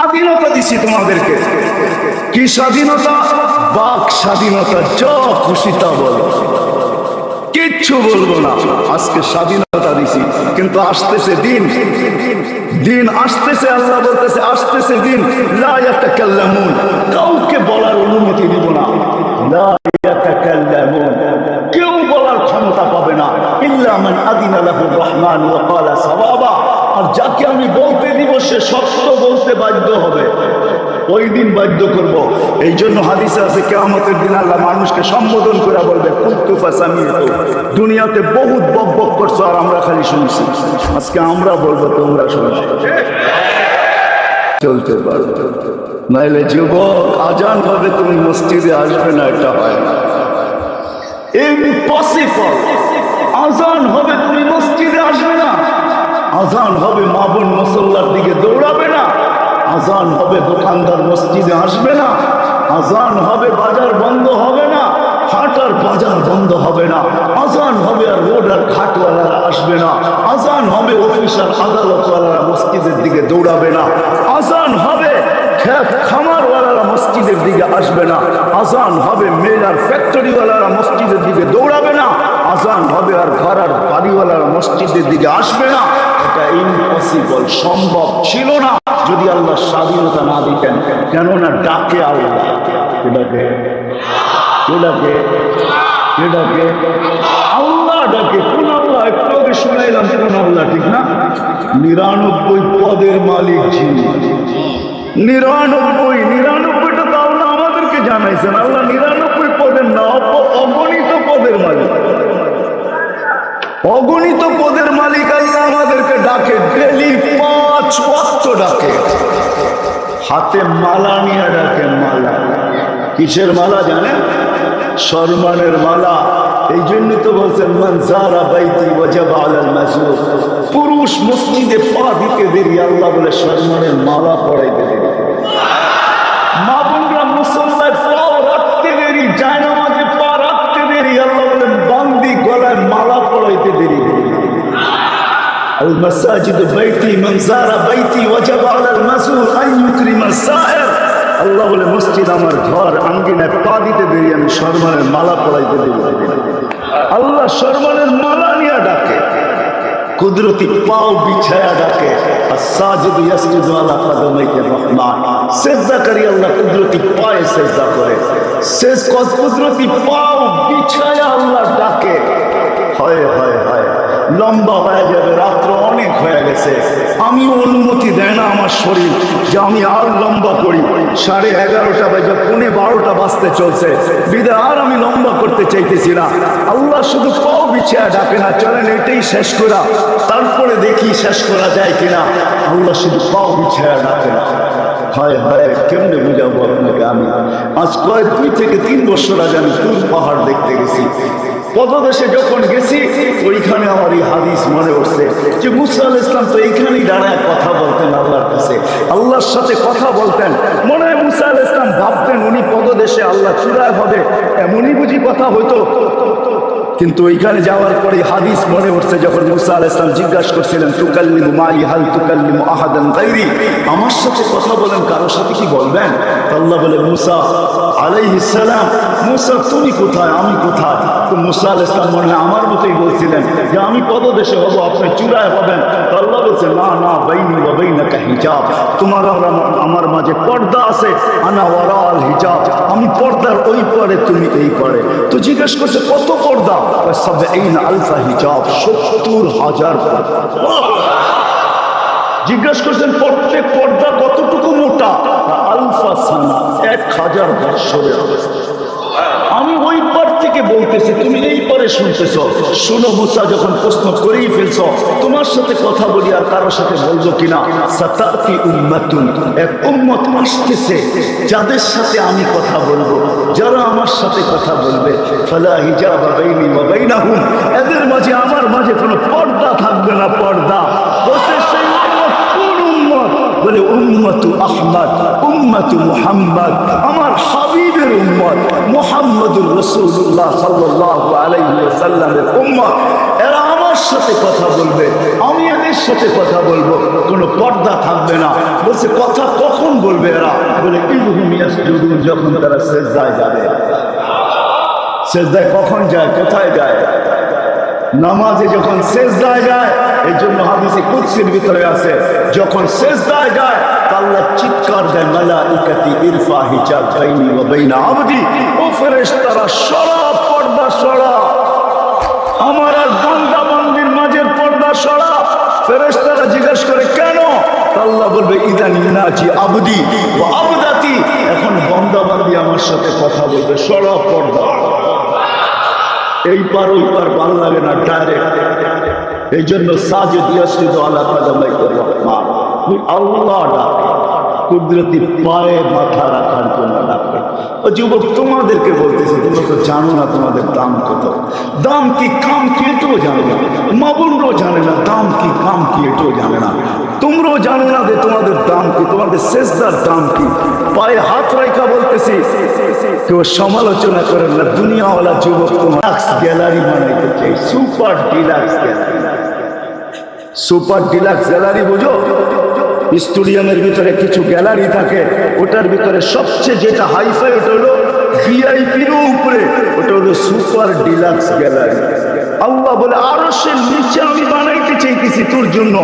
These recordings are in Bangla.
স্বাধীনতা দিছি তোমাদেরকে। কি স্বাধীনতা? বাক স্বাধীনতা, যা খুশি তা বলো। কিচ্ছু বলব না, আজকে স্বাধীনতা দিছি। কিন্তু আসতেছে দিন। দিন আসতেছে, আল্লাহ বলতেছে, আসতেছে দিন। কাউকে বলার অনুমতি দিব না। কেউ বলার ক্ষমতা পাবে না। ইল্লা আদিনা লাহু রহমান ওয়া ক্বালা সাওয়াবা। আর যাকে আমি বলতে দিব, সে সত্য বলতে বাধ্য হবে। ওই দিন বাধ্য করব। এই জন্য হাদিসে আছে, কেয়ামতের দিন আল্লাহ মানুষকে সম্বোধন করে বলবে দুনিয়াতে বহুত বক বক করছ আর আমরা খালি শুনছি। আজকে আমরা বলব, তোমরা শুনছো চলতে পারো। নাইলে যুবক, আজান হবে, তুমি মসজিদে আসবে না, এটা হয় আজান হবে, তুমি মসজিদে আসবে না। আজান হবে মা বোন মুসল্লার দিকে দৌড়াবে না। আজান হবে দোকানদার মসজিদে আসবে না। আজান হবে বাজার বন্ধ হবে না। হাট আর বাজার বন্ধ হবে না। আজান হবে আর রোড আর ঘাটওয়ালারা আসবে না। আজান হবে অফিস আর আদালতওয়ালারা মসজিদের দিকে দৌড়াবে না। আজান হবে খেত খামারওয়ালারা মসজিদের দিকে আসবে না। আজান হবে মেল আর ফ্যাক্টরিওয়ালারা মসজিদের দিকে দৌড়াবে না। আজান হবে আর ঘর আর বাড়িওয়ালারা মসজিদের দিকে আসবে না। এটা ইম্পসিবল সম্ভব ছিল না যদি আল্লাহ স্বাধীনতা না দিতেন। কেননা ডাকে আল্লাহ। পদের মালিক নিরানব্বই আমাদেরকে জানাইছেন। আল্লাহ নিরানব্বই পদের না, অগণিত পদের মালিক। অগণিত পদের ডাকে, ডেলি পাঁচ ওয়াক্ত ডাকে। হাতে মালা নিয়ে ডাকে মালা। কিসের মালা জানে সম্মানের মালা। এই জন্য তো বলছেন মনসারা বাইতি ওয়াজাবা আলাল মাসুদ পুরুষ মসজিদে পা দিতে দেরি, আল্লাহ বলে সম্মানের মালা পড়াইতে দেরি মা বোনরা মুসল্লায় পাও রাখতে দেরি যায় নামাজে পা রাখতে দেরি আল্লাহ বলেন বান্দি গলায় মালা পড়াইতে দেরি মাসাজিদ বাইতি মানসারা বাইতি ওয়াজাব আলাল মাসুল আন ইউকরিমা সায়র আল্লাহ বলে, মসজিদ আমার ঘর, আঙ্গিনে পা দিতে দেরি, আমি সরমানের মালা পড়াইতে দেরি। আল্লাহ সরমানের মালা নিয়ে ডাকে, কুদরতি পাও বিছায়া ডাকে সাজিদ ইয়াসজুদু আলা কদমাইকে রহমান। সেজদা করি আল্লাহ, কুদরতি পায়ে সেজদা করে। শেষ কত কুদরতি পাও বিছায়া আল্লাহ ডাকে। হয় হয় হয়। লম্বা হয়ে যাবে রাত্র অনেক হয়ে গেছে, আমি অনুমতি দেয় না আমার শরীর যে আমি আর লম্বা করি। সাড়ে এগারোটা বাজে, পৌনে বারোটা বাজতে চলছে। বিদে আর আমি লম্বা করতে চাইতেছি না। আল্লাহ শুধু পাও বিছিয়া ডাকে না, চলেন এটাই শেষ করা। তারপরে দেখি শেষ করা যায় কিনা। আল্লাহ শুধু পাও বিছিয়া ডাকে না। হয় হয়, কেমনে বুঝাবো আপনাকে আমি? আজ কয়েক দুই থেকে তিন বছর আগে আমি পাহাড় দেখতে গেছি। পদদেশে যখন গেছি, ওইখানে আমার এই হাদিস মনে উঠছে যে মুসা আল ইসলাম তো এইখানেই দাঁড়ায় কথা বলতেন আল্লাহর কাছে। আল্লাহর সাথে কথা বলতেন। মনে হয় মুসা আল ইসলাম ভাবতেন উনি পদদেশে আল্লাহ চূড়ায় হবে এমনই বুঝি কথা হইতো। কিন্তু ওইখানে যাওয়ার পরে হাদিস মনে উঠছে যখন মুসা আল ইসলাম জিজ্ঞাসা করছিলেন, তুকাল্লিমু মালি, হাল তুকাল্লিমু আহাদান গাইরি আমার সাথে কথা বলেন কারোর সাথে কি বলবেন? আল্লাহ বলে, মুসা আলাইহিস সালাম, মুসা তুমি কোথায়? আমি কোথায়? তো মুসা আল ইসলাম মনে আমার মতোই বলছিলেন যে, আমি কত পদদেশে হব, আপনি চূড়ায় হবেন। আল্লাহ বলছে, না না, বাইনি বা বাইনাকা হিজাব। তোমার আমার- মাঝে পর্দা আছে, আনা ওয়ারা হিজাব। আমি পর্দার ওই পরে তুমি এই পরে। তো জিজ্ঞেস করছে, কত পর্দা? সত্তর হাজার জিজ্ঞেস করছেন প্রত্যেক পর্দা কতটুকু মোটা? আলফা সানা এক হাজার বৎসরের পার থেকে বলতেছি, তুমি এই পারে শুনতেছ। শুনো মুসা, যখন প্রশ্ন করেই ফেলছ, তোমার সাথে কথা বলি আর কারোর সাথে বলব কিনা? সাতাতি উম্মাতুন, এক উম্মত আসতেছে, যাদের সাথে আমি কথা বলব। যারা আমার সাথে কথা বলবে, ফালা হিজাব বাইনি ওয়া বাইনাহুম। এদের মাঝে, আমার মাঝে কোনো পর্দা থাকবে না, পর্দা। বসে সেই উম্মত কোন উম্মত বলে, উম্মতু আহমদ, উম্মতু মুহাম্মদ, আমার হাবিবের উম্মত, মুহাম্মদুর রাসূলুল্লাহ সাল্লাল্লাহু আলাইহি ওয়াসাল্লামের উম্মত। এরা আমার সাথে কথা বলবে, আমি এদের সাথে কথা বলব, কোনো পর্দা থাকবে না। বলছে, কথা কখন বলবে এরা? বলে, ইবহুম ইয়াসজুদুন, যখন তারা সেজদায় যাবে। সেজদায় কখন যায়? কোথায় যায়? নামাজে যখন সেজদায় যায়, এই জন্য হাদিসে কুৎসির ভিতরে আছে, যখন যায় চিৎকার দেয়, মালাইকাতি ইরফা আবদি। আমার মাঝের জিজ্ঞেস করে, কেন? আল্লাহ বলবে, ইদান ইনাজি আবদি আবদাতি। এখন বান্দা বান্দি আমার সাথে কথা বলবে, সরা পর্দা। এই পার ওই পার ভালো লাগে না ডাইরেক্ট এই জন্য সাজে দিয়ে আল্লাহ তো আল্লাহ আল্লাহ ডাকে। কুদরতি পায়ে মাথা রাখার জন্য ডাকে ও যুবক, তোমাদেরকে বলতেছি, তোমরা তো জানো না তোমাদের দাম কত। দাম কি কাম কি এটাও জানো না। মা বোনরাও জানে না দাম কি কাম কি এটাও জানে না। তোমরাও জানো না যে তোমাদের দাম কি, তোমাদের শেষদার দাম কি। পায়ে হাত রাখা বলতেছি, কেউ সমালোচনা করেন না, দুনিয়াওয়ালা যুবক তোমার গ্যালারি বানাইতে চাই, super deluxe gallery. Super deluxe gallery বুঝো? স্টুডিয়ামের ভিতরে কিছু গ্যালারি থাকে, ওটার ভিতরে সবচেয়ে যেটা হাইফাই ওটা হলো ভিআইপির উপরে, ওটা হলো সুপার ডিলাক্স গ্যালারি। আল্লাহ বলে আরসের নিচে আমি বানাইতে চাইতেছি তোর জন্য।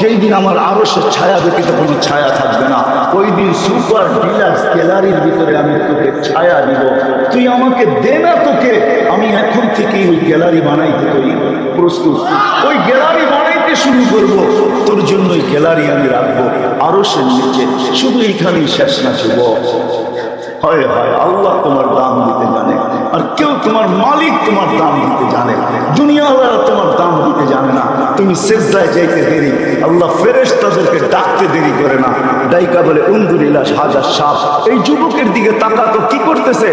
যেই দিন আমার আরসের ছায়া ব্যতীত কোনো ছায়া থাকবে না। ওই দিন সুপার ডিলাক্স গ্যালারির ভিতরে আমি তোকে ছায়া দিব। তুই আমাকে দে না তোকে। আমি এখন থেকেই ওই গ্যালারি বানাইতে তৈরি প্রস্তুত। ওই গ্যালারি বানাইতে শুরু করব, তোর জন্য ওই গ্যালারি আমি রাখব আরও সে নিচে শুধু এখানেই শেষ না হয় হয়, আল্লাহ তোমার দাম দিতে জানে। আর কেউ তোমার মালিক তোমার দাম দিতে জানে দুনিয়াওয়ালা তোমার দাম দিতে জানে না। তুমি সেজদায় যাইতে দেরি। আল্লাহ ফেরেস তাদেরকে ডাকতে দেরি করে না। ডাইকা বলে উন্দুরিলা হাজার সাপ। এই যুবকের দিকে তাকা তো কি করতেছে?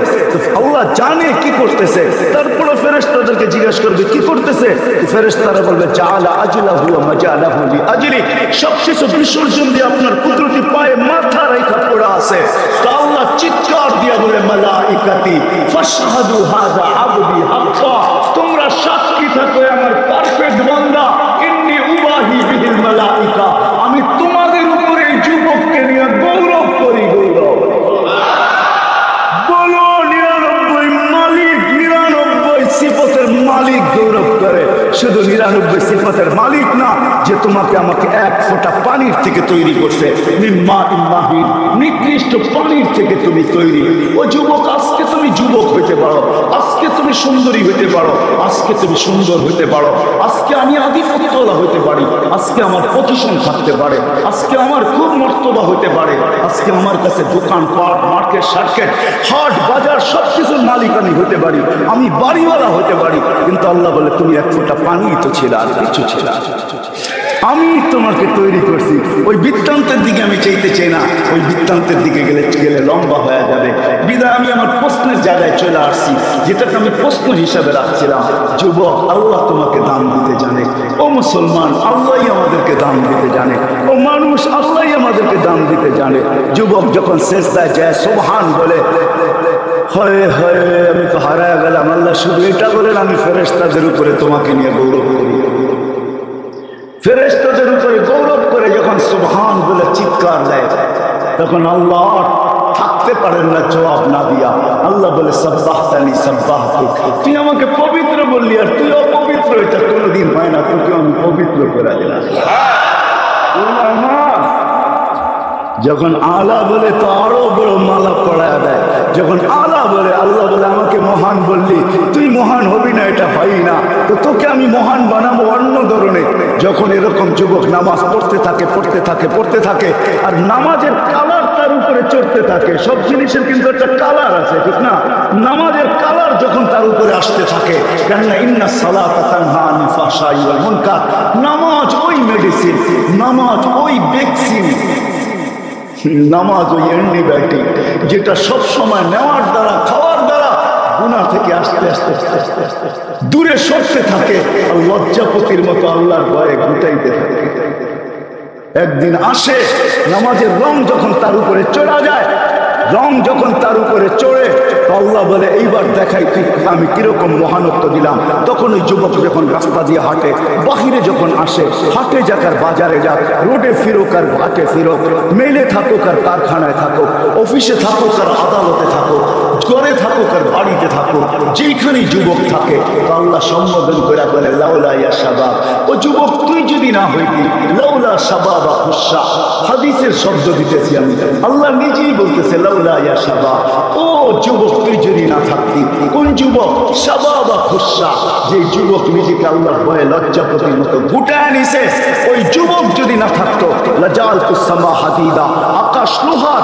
আল্লাহ জানে কি করতেছে। তারপরে ফেরেস তাদেরকে জিজ্ঞেস করবে, কি করতেছে? ফেরেস তারা বলবে জালা আজলা হুয়া মজা আলা হুলি আজলি সব কিছু বিসর্জন দিয়ে আপনার কুদরতি পায়ে মাথা রেখা পড়া আছে। তা আল্লাহ চিৎকার দিয়া বলে মালাইকাতি ফাশহাদু হাযা আবদি হাক্কা তোমরা সাক্ষী থাকো আমার পারফেক্ট বান্দা। ইন্নি উবাহি বিহিল মালাইকা আমি তোমাদের উপরে এই যুবককে নিয়ে গৌরব করি গৌরব। বলো নিরানব্বই মালিক, নিরানব্বই সিফতের মালিক গৌরব করে। শুধু নিরানব্বই সিফতের মালিক যে তোমাকে আমাকে এক ফোঁটা পানির থেকে তৈরি করছে। নিম্মা ইম্মাহিন নিকৃষ্ট পানির থেকে তুমি তৈরি। ও যুবক, আজকে তুমি যুবক হইতে পারো। আজকে তুমি সুন্দরী হইতে পারো। আজকে তুমি সুন্দর হইতে পারো। আজকে আমি আধিপত্যলা হইতে পারি। আজকে আমার পজিশন থাকতে পারে। আজকে আমার খুব মর্তবা হইতে পারে। আজকে আমার কাছে দোকান, পাট, মার্কেট, সার্কেট, হাট, বাজার সব কিছুর মালিক আমি হতে পারি। আমি বাড়িওয়ালা হতে পারি। কিন্তু আল্লাহ বলে, তুমি এক ফোঁটা পানি তো ছিল, আর কিছু ছিল। আমি তোমাকে তৈরি করছি। ওই বৃত্তান্তের দিকে আমি চাইতে চাই না। ওই বৃত্তান্তের দিকে গেলে গেলে লম্বা হয়ে যাবে। বিদায়, আমি আমার প্রশ্নের জায়গায় চলে আসছি। যেটাকে আমি প্রশ্ন হিসাবে রাখছিলাম। যুবক, আল্লাহ তোমাকে দান দিতে জানে। ও মুসলমান, আল্লাহই আমাদেরকে দান দিতে জানে। ও মানুষ, আল্লাহই আমাদেরকে দান দিতে জানে। যুবক যখন শেষ দেয় যায় সোহান বলে, হয় হয়, আমি তো হারায় গেলাম। আল্লাহ শুধু এটা বলেন, আমি ফেরেস্তাদের উপরে তোমাকে নিয়ে গৌরব করি। ফেরেস্তাদের উপরে গৌরব করে যখন সুবহান বলে চিৎকার দেয়, তখন আল্লাহ থাকতে পারেন না জবাব না দিয়া। আল্লাহ বলে, সব্বাহতানি সব্বাহ তুই আমাকে পবিত্র বললি আর তুই অপবিত্র। এটা কোনোদিন হয় না তোকে আমি পবিত্র করে দিলাম। যখন আলা বলে, তো আরও বড় মালা পড়ায় দেয়। যখন আলা বলে, আল্লাহ বলে, আমাকে মহান বললি, তুই মহান হবি না, এটা হয় না। তো তোকে আমি মহান বানাবো অন্য ধরনের। যখন এরকম যুবক নামাজ পড়তে থাকে পড়তে থাকে পড়তে থাকে, আর নামাজের কালার তার উপরে চড়তে থাকে। সব জিনিসের কিন্তু একটা কালার আছে, ঠিক না? নামাজের কালার যখন তার উপরে আসতে থাকে, কেননা ইন্না সালাত নামাজ ওই মেডিসিন নামাজ ওই ভ্যাকসিন নামাজ ওই অ্যান্টিবায়োটিক যেটা সবসময় নেওয়ার দ্বারা, খাওয়ার দ্বারা গুণা থেকে আস্তে আস্তে আস্তে আস্তে আস্তে, দূরে সরতে থাকে আর লজ্জাপতির মতো আল্লাহর ভয়ে গুটাইতে থাকে। একদিন আসে, নামাজের রং যখন তার উপরে চড়া যায় রং যখন তার উপরে চড়ে আল্লাহ বলে, এইবার দেখাই তুই আমি কীরকম মহানত্ব দিলাম। তখন ওই যুবক যখন রাস্তা দিয়ে হাঁটে, বাহিরে যখন আসে, হাটে যাক আর বাজারে যাক, রোডে ফিরোক আর ঘাটে ফিরোক, মেলে থাকুক আর কারখানায় থাকুক, অফিসে থাকুক আর আদালতে থাকুক ঘরে থাকুক আর বাড়িতে থাকুক যেখানেই যুবক থাকে, আল্লাহ সম্বোধন করে বলে, লাউলা ইয়া শাবাব, ও যুবক, তুই যদি না হইতি, লাউলা শাবাব খুশা হাদিসের শব্দ দিতেছি আমি। আল্লাহ নিজেই বলতেছে, লাউলা ইয়া শাবাব, ও যুবক, তুই যদি না থাকতি, কোন যুবক? শাবাব খুশা যে যুবক নিজেকে আল্লাহ ভয়ে লজ্জাপতির মতো গুটায় নিছে, ওই যুবক যদি না থাকতো লাজাল কুসামা হাদিদা, আকাশ লোহার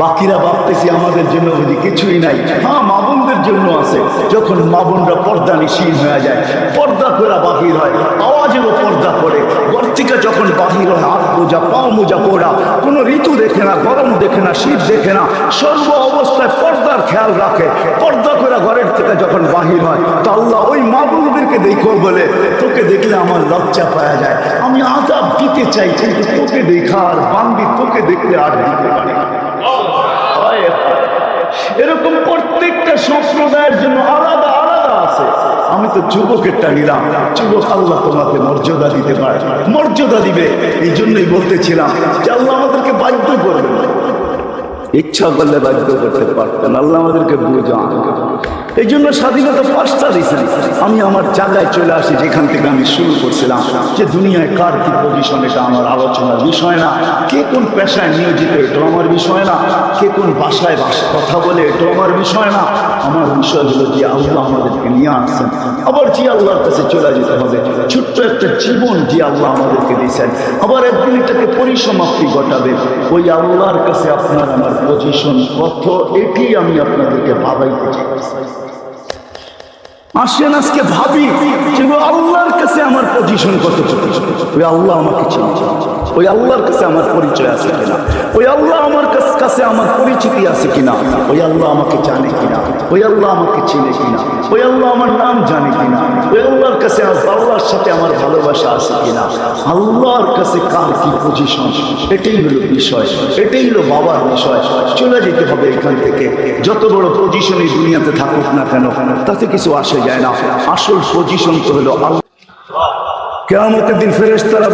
বাকিরা ভাবতেছি আমাদের জন্য বুঝি কিছুই নাই। হ্যাঁ মা জন্য আছে। যখন মা বোনরা পর্দা নিশীন হয়ে যায়, পর্দা করে বাহির হয় আওয়াজেরও পর্দা করে ঘর থেকে যখন বাহির হয়, হাত মোজা, পাও মোজা পোড়া কোনো ঋতু দেখে না, গরম দেখে না, শীত দেখে না, সর্ব অবস্থায় পর্দার খেয়াল রাখে। পর্দা করে ঘরের থেকে যখন বাহির হয়, তো আল্লাহ ওই মা বোনদেরকে দেখো বলে, তোকে দেখলে আমার লজ্জা পাওয়া যায়। আমি আজাব দিতে চাই, কিন্তু তোকে দেখা আর বান্দি তোকে দেখলে আর দিতে পারি। এরকম প্রত্যেকটা সম্প্রদায়ের জন্য আলাদা আলাদা আছে। আমি তো যুবকেরটা নিলাম যুবক আল্লাহ তোমাকে মর্যাদা দিতে পারে। মর্যাদা দিবে। এই জন্যই বলতেছিলাম যে আল্লাহ আমাদেরকে বাধ্য করবে। ইচ্ছা করলে বাধ্য করতে পারতেন। আল্লাহ আমাদেরকে বুঝান। এই জন্য স্বাধীনতা পাঁচটা দিয়েছেন আমি আমার জায়গায় চলে আসি যেখান থেকে আমি শুরু করছিলাম যে দুনিয়ায় কার কি পজিশন এটা আমার আলোচনার বিষয় না। কে কোন পেশায় নিয়োজিত, এটাও আমার বিষয় না। কে কোন ভাষা কথা বলে, এটাও আমার বিষয় না। আমার বিষয় হলো যে আল্লাহ আমাদেরকে নিয়ে আসছেন। আবার যে আল্লাহর কাছে চলে যেতে হবে। ছোট্ট একটা জীবন যে আল্লাহ আমাদেরকে দিয়েছেন। আবার একদিন এটাকে পরিসমাপ্তি ঘটাবে। ওই আল্লাহর কাছে আপনার আমার পজিশন কত, এটি আমি আপনাদেরকে ভাবাইতে চাই। আসেন আজকে ভাবি ওই আল্লাহর কাছে আমার পজিশন কত? ওই আল্লাহ আমাকে চিনে। ওই আল্লাহর কাছে আমার পরিচয় আছে কিনা? ওই আল্লাহ আমার কাছে আমার পরিচিতি আছে কিনা? ওই আল্লাহ আমাকে জানে কিনা? ওই আল্লাহ আমাকে চিনে কিনা? ওই আল্লাহ আমার নাম জানে কিনা? ওই আল্লাহর কাছে আল্লাহর সাথে আমার ভালোবাসা আছে কিনা? আল্লাহর কাছে কার কি পজিশন এটাই হলো বিষয়। এটাই হলো বাবার বিষয়। চলে যেতে হবে এখান থেকে। যত বড় পজিশন এই দুনিয়াতে থাকুক না কেন, তাতে কিছু আসে যায় না। আসল পজিশন তো হলো আল্লাহ।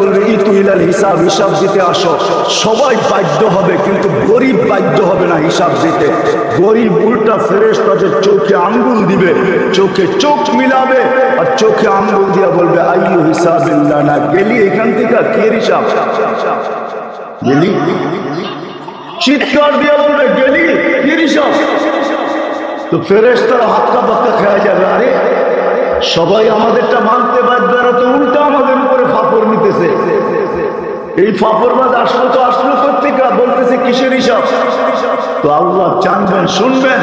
বলবে ই তুইলাল হিসাব হিসাব দিতে আসো। সবাই বাধ্য হবে, কিন্তু গরিব বাধ্য হবে না হিসাব দিতে। গরিব উল্টা চোখে আঙ্গুল দিবে, চোখে চোখ মিলাবে, আর চোখে আঙ্গুল দিয়া বলবে, আইয়ু হিসাব না গেলি এখান থেকে কে হিসাব? গেলি? চিৎকার দিয়া বলবে, গেলি? কে হিসাব? তো ফেরেশতারা হাতকা পাক্কা খেয়া যাবে। আরে, সবাই আমাদেরটা মানতে বাধ্য তো উল্টা আমাদের উপরে ফাপড় নিতেছে। এই ফাপড়বাজ আসলো তো আসলো পত্রিকা বলতেছে, কিসের হিসাব? তো আল্লাহ জানবেন, শুনবেন,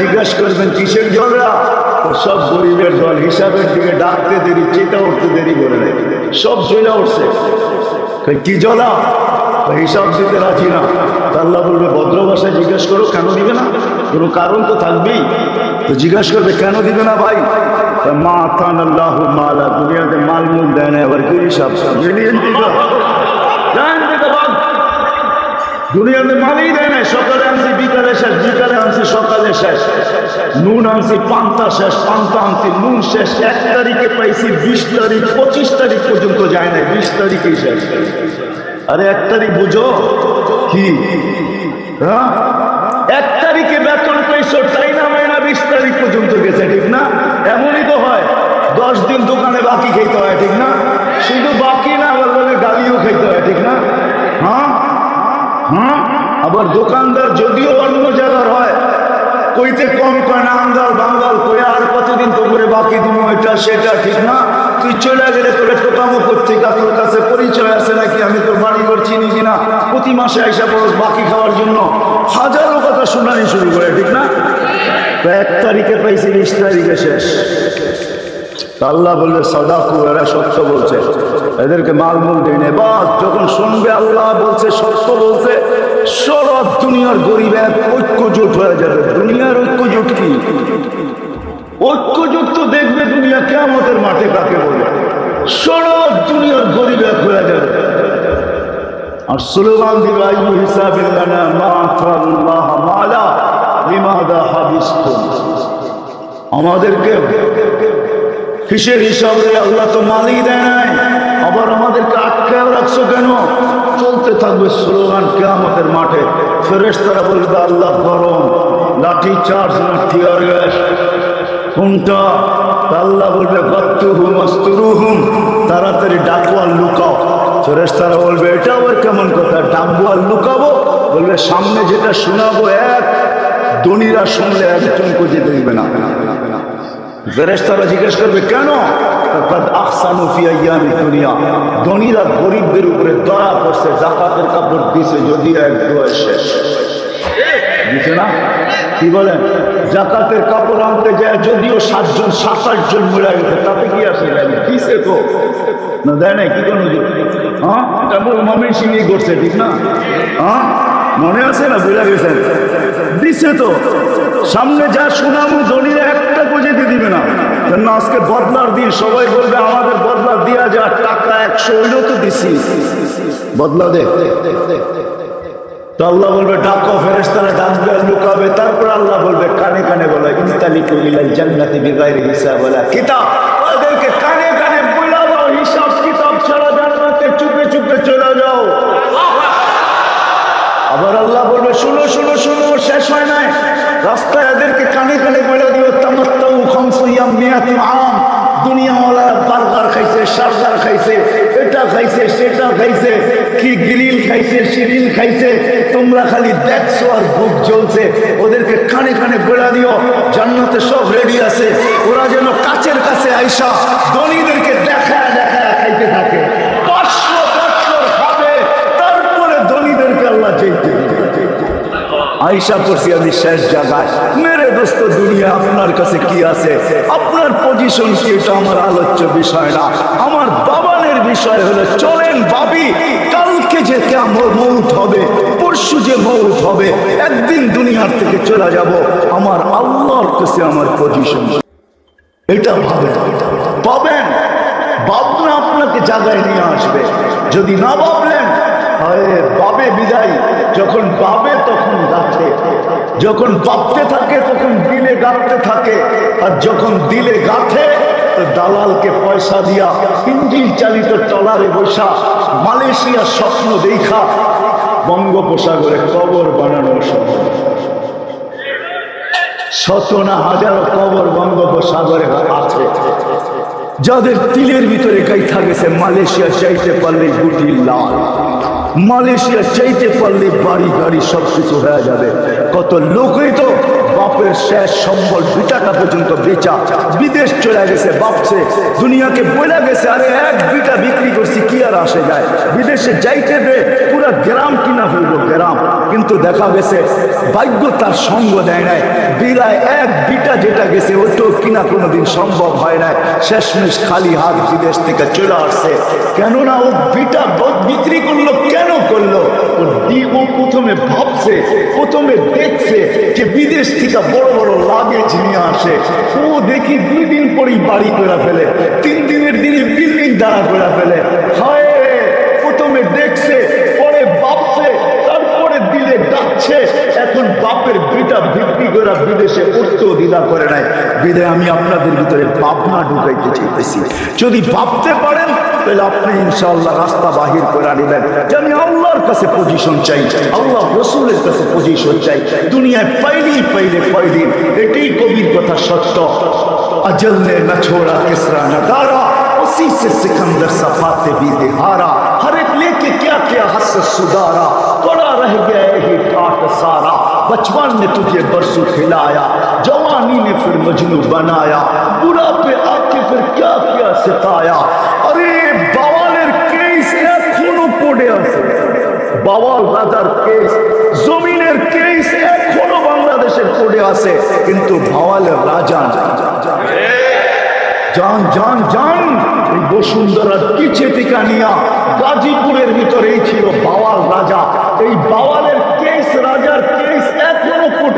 জিজ্ঞাসা করবেন, কিসের ঝগড়া? সব গরিবের দল হিসাবের দিকে ডাকতে দেরি চেটা উঠতে দেরি করে সব চলে উঠছে। কি জ্বলা? তো হিসাব দিতে রাজি না। আল্লাহ বলবে, ভদ্র ভাষায় জিজ্ঞেস করো, কেন দিবে না? কোনো কারণ তো থাকবেই। তো জিজ্ঞাসা করবে, কেন দিবে না ভাই? মা আল্লাহ মালা মুখ দেয় না, এবার কি হিসাব? বিশ তারিখ পর্যন্ত যায় না বিশ তারিখেই শেষ। আরে এক তারিখ বুঝো? কি? হ্যাঁ? এক তারিখে বেতন পাইছো, তাই না মাইনা বিশ তারিখ পর্যন্ত গেছে, ঠিক না? এমনই তো হয়, দশ দিন দোকানে বাকি খেতে হয়, ঠিক না? শুধু বাকি না, আবার বলে গালিও খেতে হয়, ঠিক না? হ্যাঁ? হ্যাঁ? আবার দোকানদার যদিও অন্য জায়গার হয়, কইতে কম কয় না আঙ্গাল বাঙ্গাল কয়ে আর কতদিন তো করে বাকি তুমি এটা সেটা ঠিক না? তুই চলে গেলে তোরে টোকামো করতে তোর কাছে পরিচয় আছে নাকি? আমি তোর বাড়ি ঘর চিনি কিনা? প্রতি মাসে আইসা পড়স বাকি খাওয়ার জন্য হাজারো কথা শুনানি শুরু করে, ঠিক না? এক তারিখে পাইছি, বিশ তারিখে শেষ। আল্লাহ বললে সদাকু, এরা সত্য বলছে। এদেরকে মালমূল দিই নেই বাস যখন শুনবে, আল্লাহ বলছে, সত্য বলছে সারা দুনিয়ার গরিব এক ঐক্য জোট হয়ে যাবে। দুনিয়ার ঐক্য জোট কি? ঐক্য জোট তো দেখবে দুনিয়া কেমতের মাঠে কাকে বলে সারা দুনিয়ার গরিব এক যাবে। আর স্লোগান দিবে মালা লিমাদা হাবিস্তুম আমাদেরকে কিসের হিসাবে আল্লাহ তো মালই দেয় নাই। আবার আমাদেরকে আটকে রাখছো কেন? চলতে থাকবে স্লোগান কেয়ামতের মাঠে। ফেরেশতারা বলবে আল্লাহ গরম, লাঠি চার্জ না, টিয়ার গ্যাস। কোনটা? আল্লাহ বলবে তাড়াতাড়ি ডাকো আর লুকাও। ফেরেশতারা বলবে, এটা আবার কেমন কথা? ডাকবো আর লুকাবো? বলবে, সামনে যেটা শোনাবো, এক দনিরা শুনলে একজনকে যেতে দিবে না। ফেরেশতারা জিজ্ঞেস করবে, কেন? ধনীরা গরিবদের উপরে যদি এক দোয়া না কি বলেন? জাকাতের কাপড় আনতে যায়, যদিও সাতজন সাত আটজন মরে গেছে, তাতে কি আছে? দিছে তো? না, দেয় নাই, কি কোনো হ্যাঁ? এটা মমিন সিংই করছে, ঠিক না? হ্যাঁ? মনে আছে না, বুঝা গেছেন দিছে তো। সামনে যা শোনাবো ধনীরা একটা গজেতে দিবে না। কেন আজকে বদলার দিন, সবাই বলবে, আমাদের বদলা দিয়া যা টাকা একশো হইলেও তো দিছি। বদলা দে। তো আল্লাহ বলবে, ডাকো ফেরেস্তারা ডাকবে, লুকাবে। তারপর আল্লাহ বলবে, কানে কানে বলে, ইনতালিকু ইলাল জান্নাতি বিগাইরি হিসাব বলা কিতাব। ওদেরকে কানে কানে বলাবো হিসাব কিতাব ছাড়া জান্নাতে চুপে চুপে চলে যাও। আবার আল্লাহ বলবে, শুনো শুনো শুনো, শেষ হয় নাই। রাস্তায় এদেরকে কানে কানে বলে দিও, তামাত্তাউ খামসিয়াম মিয়াতুল আম। দুনিয়াওয়ালা খাইছে সার্গার খাইছে, এটা খাইছে, সেটা খাইছে, কি গ্রিল খাইছে, শিরিল খাইছে, তোমরা খালি দেখছ আর বুক জ্বলছে। ওদেরকে কানে কানে বলে দিও, জান্নাতে সব রেডি আছে। ওরা যেন কাছের কাছে আইসা ধনীদেরকে দেখা দেখা খাইতে থাকে। আইসা পড়ছি আমি শেষ জায়গায়। দোস্ত দুনিয়া আপনার কাছে কি আছে? আপনার পজিশন কি? এটা আমার আলোচ্য বিষয় না। আমার বাবানের বিষয় হলো, চলেন ভাবি, কালকে যে কেমন মৌত হবে, পরশু যে মৌত হবে, একদিন দুনিয়ার থেকে চলে যাব। আমার আল্লাহর কাছে আমার পজিশন এটা ভাবেন। পাবেন ভাবনা আপনাকে জায়গায় নিয়ে আসবে। যদি না ভাবলেন আরে বাবে বিদায়। যখন বাবে, তখন গাছে যখন ভাবতে থাকে, তখন দিলে গাঁথতে থাকে। আর যখন দিলে গাঁথে দালালকে পয়সা দিয়া ইঞ্জিন চালিত টলারে বসা মালয়েশিয়ার স্বপ্ন দেখা। বঙ্গোপসাগরে কবর বানানোর স্বপ্ন শত না হাজারো কবর বঙ্গোপসাগরে আছে। যাদের তিলের ভিতরে গাইথা গেছে, মালয়েশিয়া চাইতে পারলে গুটি লাল, মালয়েশিয়া চাইতে পারলে বাড়ি গাড়ি সব কিছু হয়ে যাবে। কত লোকই তো বাপের শেষ সম্বল দু টাকা পর্যন্ত বেচা। বিদেশ চলে গেছে বাপসে দুনিয়াকে বলে গেছে, আরে এক বিটা বিক্রি করছি, কি আর আসে যায়? বিদেশে যাইতে দে, পুরা গ্রাম কিনা ফেলব গ্রাম। কিন্তু দেখা গেছে, ভাগ্য তার সঙ্গ দেয় নাই। বিরায় এক বিটা যেটা গেছে ওটাও কিনা কোনোদিন সম্ভব হয় না শেষমেশ খালি হাত বিদেশ থেকে চলে আসছে। কেননা ও বিটা বিক্রি করল, কেন করল? ও প্রথমে ভাবছে, প্রথমে দেখছে যে বিদেশ থেকে বড় বড় লাগেজ নিয়ে আসে। ও দেখি দুই দিন পরেই বাড়ি করে ফেলে, তিন দিনের দিনে বিল্ডিং দাঁড়া করে ফেলে। হয় প্রথমে দেখছে পরে ভাবছে তারপরে দিলে ডাকছে এখন বাপের বিটা বিক্রি করে বিদেশে উঠতেও দ্বিধা করে নাই বিদায় আমি আপনাদের ভিতরে ভাবনা ঢুকাইতে চাইতেছি যদি ভাবতে পারেন তাহলে আপনি ইনশাআল্লাহ রাস্তা বাহির করে আনিবেন যে আমি আল্লাহর কাছে পজিশন চাই আল্লাহ রসুলের কাছে পজিশন চাই দুনিয়ায় পাইলেই পাইলে কয়দিন এটাই কবির কথা সত্য अजल ने न छोड़ा किसरा नगारा उसी से सिकंदर सफाते भी दिहारा हर एक लेके क्या क्या हस सुधारा पड़ा रह गया ही ठाट सारा बचपन ने तुझे बरसों खिलाया जवानी ने फिर मजनू बनाया बुरा पे आके फिर क्या क्या सिखाया अरे বাওয়ালের কেস এখনো পড়ে আছে বাওয়াল রাজার কেস জমিনের কেস এখনো বাংলাদেশের পড়ে আছে কিন্তু বাওয়ালের রাজা যান যান যান এই বসুন্ধরার পিছে টিকা নিয়া গাজীপুরের ভিতরেই ছিল বাওয়াল রাজা এই বাওয়ালের কে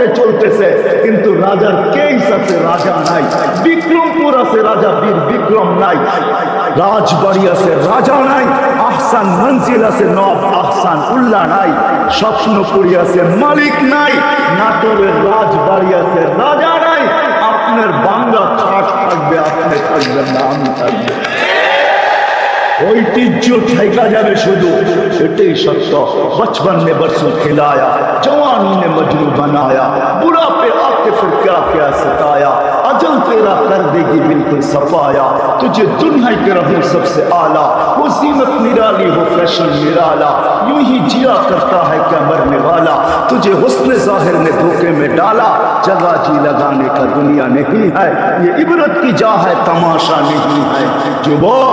উঠে চলতেছে, কিন্তু রাজার কেস আছে রাজা নাই। বিক্রমপুর আছে রাজা, বীর বিক্রম নাই। রাজবাড়ি আছে রাজা নাই, আহসান মঞ্জিল আছে নব, আহসান উল্লাহ নাই। স্বপ্নপুরি আছে মালিক নাই, নাটোরের রাজবাড়ি আছে রাজা নাই। আপনার বাংলা খাট থাকবে, আপনি থাকবেন না, আমি থাকবে। ঐতিহ্য ٹھیکا جاوے شدو اٹی سکتا بچپن میں برسوں کھلایا جوانی نے مجنو بنایا برا پہ آتے پھر کیا کیا ستایا اجل تیرا کر دے گی بالکل صفایا، تجھے دنیا کے رہوں سب سے اعلیٰ، وہ زینت نرالی ہو فیشن نرالا، یوں ہی جیا کرتا ہے کیا مرنے والا، تجھے حسن ظاہر نے دھوکے میں ڈالا، جگہ جی لگانے کا دنیا نہیں ہے، یہ عبرت کی جاہ ہے، تماشا نہیں ہے، جو